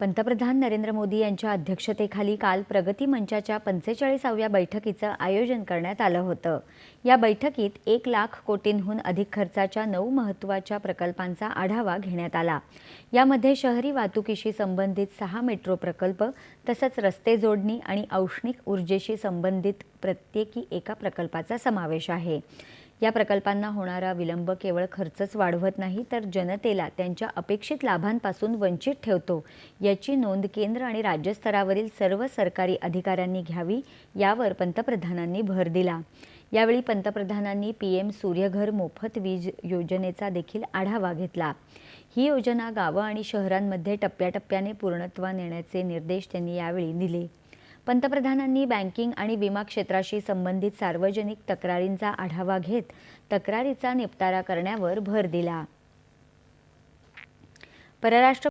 पंतप्रधान नरेंद्र मोदी यांच्या अध्यक्षतेखाली काल प्रगती मंचाच्या पंचेचाळीसाव्या बैठकीचं आयोजन करण्यात आलं होतं. या बैठकीत एक लाख कोटींहून अधिक खर्चाच्या नऊ महत्त्वाच्या प्रकल्पांचा आढावा घेण्यात आला. यामध्ये शहरी वाहतुकीशी संबंधित सहा मेट्रो प्रकल्प तसंच रस्ते जोडणी आणि औष्णिक ऊर्जेशी संबंधित प्रत्येकी एका प्रकल्पाचा समावेश आहे. या प्रकल्पांना होणारा विलंब केवळ खर्चच वाढवत नाही तर जनतेला त्यांच्या अपेक्षित लाभांपासून वंचित ठेवतो. याची नोंद केंद्र आणि राज्य स्तरावरील सर्व सरकारी अधिकाऱ्यांनी घ्यावी यावर पंतप्रधानांनी भर दिला. यावेळी पंतप्रधानांनी पी एम सूर्यघर मोफत वीज योजनेचा देखील आढावा घेतला. ही योजना गावं आणि शहरांमध्ये टप्प्याटप्प्याने पूर्णत्वा नेण्याचे निर्देश त्यांनी यावेळी दिले. पंतप्रधानांनी बँकिंग आणि विमा क्षेत्राशी संबंधित सार्वजनिक तक्रारींचा आढावा घेत तक्रारीचा निपटारा करण्यावर भर दिला. परराष्ट्र